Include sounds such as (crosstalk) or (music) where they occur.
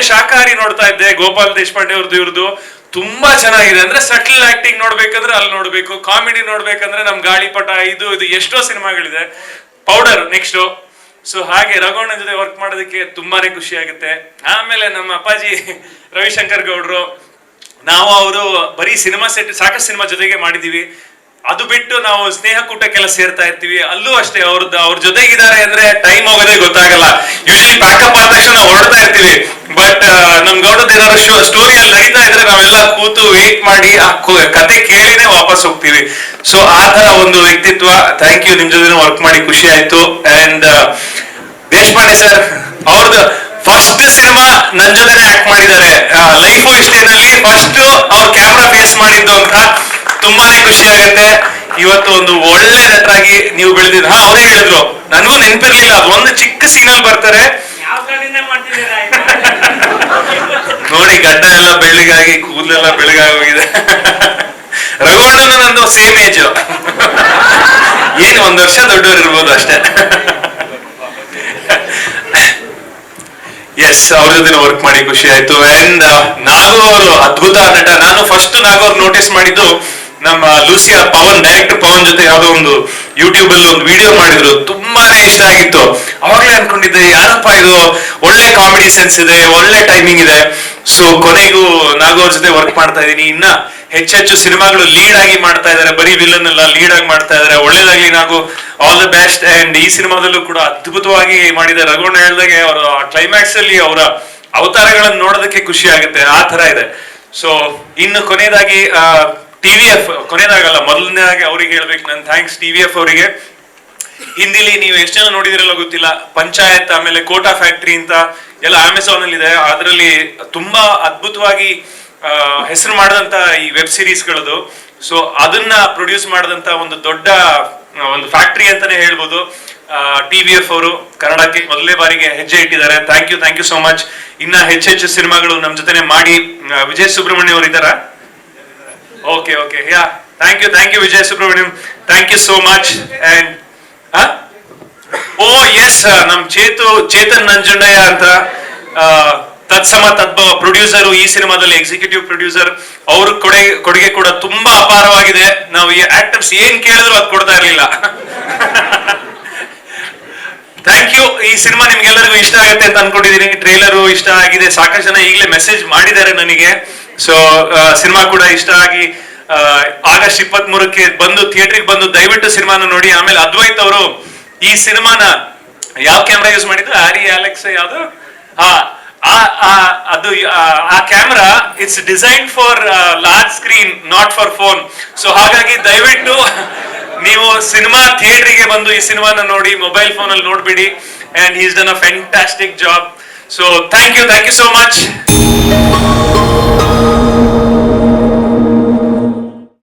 ಮೊನ್ನೆ ಶಾಖಾಹಾರಿ ನೋಡ್ತಾ ಇದ್ದೆ. ಗೋಪಾಲ್ ದೇಶಪಾಂಡೆ ಅವ್ರದ್ದು ಇವ್ರದ್ದು ತುಂಬಾ ಚೆನ್ನಾಗಿದೆ. ಅಂದ್ರೆ ಸಟಲ್ ಆಕ್ಟಿಂಗ್ ನೋಡ್ಬೇಕಂದ್ರೆ ಅಲ್ಲಿ ನೋಡ್ಬೇಕು. ಕಾಮಿಡಿ ನೋಡ್ಬೇಕಂದ್ರೆ ನಮ್ ಗಾಳಿಪಟ ಇದು ಇದು ಎಷ್ಟೋ ಸಿನಿಮಾಗಳಿದೆ. ಪೌಡರ್ ನೆಕ್ಸ್ಟ್ ಸೊ ಹಾಗೆ ರಘುವಣ್ಣ ಜೊತೆ ವರ್ಕ್ ಮಾಡೋದಕ್ಕೆ ತುಂಬಾನೇ ಖುಷಿ ಆಗುತ್ತೆ. ಆಮೇಲೆ ನಮ್ಮ ಅಪ್ಪಾಜಿ ರವಿಶಂಕರ್ ಗೌಡ್ರು. ನಾವು ಅವರು ಬರೀ ಸಿನಿಮಾ ಸೆಟ್ ಸಾಕಷ್ಟು ಸಿನಿಮಾ ಜೊತೆಗೆ ಮಾಡಿದೀವಿ. ಅದು ಬಿಟ್ಟು ನಾವು ಸ್ನೇಹ ಕೂಟಕ್ಕೆಲ್ಲ ಸೇರ್ತಾ ಇರ್ತೀವಿ. ಅಲ್ಲೂ ಅಷ್ಟೇ ಅವ್ರದ್ದು, ಅವ್ರ ಜೊತೆಗಿದ್ದಾರೆ ಅಂದ್ರೆ ಟೈಮ್ ಹೋಗೋದೇ ಗೊತ್ತಾಗಲ್ಲ. ಯೂಶಲಿ ಬ್ಯಾಕಪ್ ಆದ ತಕ್ಷಣ ಹೊರಡ್ತಾ ಇರ್ತೀವಿ. ಬಟ್ ನಮ್ ಗೌಡದ ಏನಾದ್ರು ಸ್ಟೋರಿ ಅಲ್ಲಿ ನಡೀತಾ ಇದ್ರೆ ನಾವೆಲ್ಲ ಕೂತು ವೇಟ್ ಮಾಡಿ ಆ ಕತೆ ಕೇಳಿನೇ ವಾಪಸ್ ಹೋಗ್ತೀವಿ. ಸೊ ಆ ತರ ಒಂದು ವ್ಯಕ್ತಿತ್ವ. ಥ್ಯಾಂಕ್ ಯು ನಿಮ್ ಜೊತೆ ವರ್ಕ್ ಮಾಡಿ ಖುಷಿ ಆಯ್ತು. ಅಂಡ್ ದೇಶಪಾಂಡೆ ಸರ್ ಅವ್ರದ್ದು ಫಸ್ಟ್ ಸಿನಿಮಾ ನನ್ ಜೊತೆನೆ ಆಕ್ಟ್ ಮಾಡಿದ್ದಾರೆ. ಲೈಫು ಇಷ್ಟೇನಲ್ಲಿ ಫಸ್ಟ್ ಅವ್ರ ಕ್ಯಾಮ್ರಾ ಫೇಸ್ ಮಾಡಿದ್ದು ಅಂತ. ತುಂಬಾನೇ ಖುಷಿ ಆಗುತ್ತೆ. ಇವತ್ತು ಒಂದು ಒಳ್ಳೆ ನಟರಾಗಿ ನೀವು ಬೆಳೆದಿದ್ರು ಹಾ ಅವರೇ ಹೇಳಿದ್ರು. ನನಗೂ ನೆನಪಿರ್ಲಿಲ್ಲ ಒಂದು ಚಿಕ್ಕ ಸೀನಲ್ಲಿ ಬರ್ತಾರೆ. ನೋಡಿ ಗಡ್ಡ ಎಲ್ಲ ಬೆಳ್ಳಗಾಗಿ ಕೂದಲೆಲ್ಲ ಬೆಳಗಾಗಿ ಹೋಗಿದೆ. ರಘುವಣ್ಣನ ನಂದು ಸೇಮ್ ಏಜ್. ಏನು ಒಂದ್ ವರ್ಷ ದೊಡ್ಡವರು ಇರ್ಬೋದು ಅಷ್ಟೇ. ಎಸ್ ಅವ್ರ ಜೊತೆ ವರ್ಕ್ ಮಾಡಿ ಖುಷಿ ಆಯ್ತು. ಅಂಡ್ ನಾಗು ಅವರು ಅದ್ಭುತ ನಟ. ನಾನು ಫಸ್ಟ್ ನಾಗು ಅವ್ರು ನೋಟಿಸ್ ಮಾಡಿದ್ದು ನಮ್ಮ ಲೂಸಿಯಾ ಪವನ್ ಡೈರೆಕ್ಟರ್ ಪವನ್ ಜೊತೆ ಯಾವ್ದೋ ಒಂದು ಯೂಟ್ಯೂಬ್ ಅಲ್ಲಿ ಒಂದು ವಿಡಿಯೋ ಮಾಡಿದ್ರು. ತುಂಬಾನೇ ಇಷ್ಟ ಆಗಿತ್ತು. ಅವಾಗ್ಲೇ ಅನ್ಕೊಂಡಿದ್ದೆ, ಯಾರಪ್ಪ ಇದು? ಒಳ್ಳೆ ಕಾಮಿಡಿ ಸೆನ್ಸ್ ಇದೆ, ಒಳ್ಳೆ ಟೈಮಿಂಗ್ ಇದೆ. ಸೊ ಕೊನೆಗೂ ನಾಗೋ ಅವ್ರ ಜೊತೆ ವರ್ಕ್ ಮಾಡ್ತಾ ಇದೀನಿ ಇನ್ನ ಹೆಚ್ಚೆಚ್ಚು ಸಿನಿಮಾಗಳು ಲೀಡ್ ಆಗಿ ಮಾಡ್ತಾ ಇದಾರೆ. ಬರೀ ವಿಲನ್ ಎಲ್ಲ ಲೀಡ್ ಆಗಿ ಮಾಡ್ತಾ ಇದಾರೆ. ಒಳ್ಳೇದಾಗ್ಲಿ ನಾವು ಆಲ್ ದ ಬೆಸ್ಟ್ ಅಂಡ್ ಈ ಸಿನಿಮಾದಲ್ಲೂ ಕೂಡ ಅದ್ಭುತವಾಗಿ ಮಾಡಿದ ರಘುಣ್ಣ ಹೇಳ್ದಾಗೆ ಅವರ ಕ್ಲೈಮ್ಯಾಕ್ಸ್ ಅಲ್ಲಿ ಅವರ ಅವತಾರಗಳನ್ನು ನೋಡೋದಕ್ಕೆ ಖುಷಿ ಆಗುತ್ತೆ. ಆ ತರ ಇದೆ. ಸೊ ಇನ್ನು ಕೊನೆಯದಾಗಿ ಟಿ ವಿ ಎಫ್ ಕೊನೆಯದಾಗಲ್ಲ, ಮೊದಲನೇದಾಗಿ ಅವ್ರಿಗೆ ಹೇಳ್ಬೇಕು ನನ್ನ ಥ್ಯಾಂಕ್ಸ್ ಟಿ ವಿ ಎಫ್ ಅವರಿಗೆ. ಹಿಂದಿಲಿ ನೀವು ಎಷ್ಟು ಜನ ನೋಡಿದಿರಲ್ಲ ಗೊತ್ತಿಲ್ಲ. ಪಂಚಾಯತ್, ಆಮೇಲೆ ಕೋಟಾ ಫ್ಯಾಕ್ಟ್ರಿ ಅಂತ ಎಲ್ಲ ಅಮೆಝಾನ್ ಅಲ್ಲಿ ಇದೆ ಅದರಲ್ಲಿ ತುಂಬಾ ಅದ್ಭುತವಾಗಿ ಹೆಸರು ಮಾಡಿದಂತ ಈ ವೆಬ್ ಸಿರೀಸ್ಗಳದು ಸೊ ಅದನ್ನ ಪ್ರೊಡ್ಯೂಸ್ ಮಾಡಿದಂತ ಒಂದು ದೊಡ್ಡ ಒಂದು ಫ್ಯಾಕ್ಟ್ರಿ ಅಂತಾನೆ ಹೇಳ್ಬೋದು. ಟಿ ವಿ ಎಫ್ ಅವರು ಕನ್ನಡಕ್ಕೆ ಮೊದಲನೇ ಬಾರಿಗೆ ಹೆಜ್ಜೆ ಇಟ್ಟಿದ್ದಾರೆ. Thank you thank you so much ಇನ್ನ ಹೆಚ್ಚೆಚ್ಚು ಸಿನಿಮಾಗಳು ನಮ್ಮ ಜೊತೆ ಮಾಡಿ ವಿಜಯ್ ಸುಬ್ರಹ್ಮಣ್ಯ ಅವರು ಇದ್ದಾರಾ? Okay okay yeah thank you thank you Vijay Subrahmanyam thank you so much and oh yes ನಮ್ ಚೇತು ಚೇತನ್ ನಂಜುಂಡಯ್ಯ ಅಂತ ತತ್ಸಮ ತದ್ಭವ ಪ್ರೊಡ್ಯೂಸರ್ ಈ ಸಿನಿಮಾದಲ್ಲಿ ಎಕ್ಸಿಕ್ಯೂಟಿವ್ ಪ್ರೊಡ್ಯೂಸರ್ ಅವ್ರ ಕೊಡೆ, ಕೊಡುಗೆ ಕೂಡ ತುಂಬಾ ಅಪಾರವಾಗಿದೆ. ನಾವು ಈ ಆಕ್ಟರ್ಸ್ ಏನ್ ಕೇಳಿದ್ರು ಅದು ಕೊಡ್ತಾ ಇರ್ಲಿಲ್ಲ. (laughs) ಥ್ಯಾಂಕ್ ಯು ಈ ಸಿನಿಮಾ ನಿಮ್ಗೆಲ್ಲರಿಗೂ ಇಷ್ಟ ಆಗುತ್ತೆ ಅಂತ ಅನ್ಕೊಂಡಿದೀನಿ. ಟ್ರೇಲರು ಇಷ್ಟ ಆಗಿದೆ. ಸಾಕಷ್ಟು ಜನ ಈಗಲೇ ಮೆಸೇಜ್ ಮಾಡಿದ್ದಾರೆ ನನಗೆ. ಸೊ ಸಿನಿಮಾ ಕೂಡ ಇಷ್ಟ ಆಗಿ ಆಗಸ್ಟ್ ಇಪ್ಪತ್ತ್ ಮೂರಕ್ಕೆ ಬಂದು ಥಿಯೇಟ್ರಿಗೆ ಬಂದು ದಯವಿಟ್ಟು ಸಿನಿಮಾನ ನೋಡಿ, ಆಮೇಲೆ ಅದ್ವೈತ್ ಅವರು ಈ ಸಿನಿಮಾನ ಯಾವ ಕ್ಯಾಮ್ರಾ ಯೂಸ್ ಮಾಡಿದ್ರು ಆರಿ ಅಲೆಕ್ಸ್ ಯಾವ್ದು? ಹಾ ಅದು, ಆ- ಆ camera it's design for large screen not for phone so ಹಾಗಾಗಿ ದಯವಿಟ್ಟು ನೀವು ಸಿನಿಮಾ ಥಿಯೇಟ್ರಿಗೆ ಬಂದು ಈ ಸಿನಿಮಾನ ನೋಡಿ ಮೊಬೈಲ್ ಫೋನ್ ಅಲ್ಲಿ ನೋಡ್ಬಿಡಿ. And is done a fantastic job so thank you thank you so much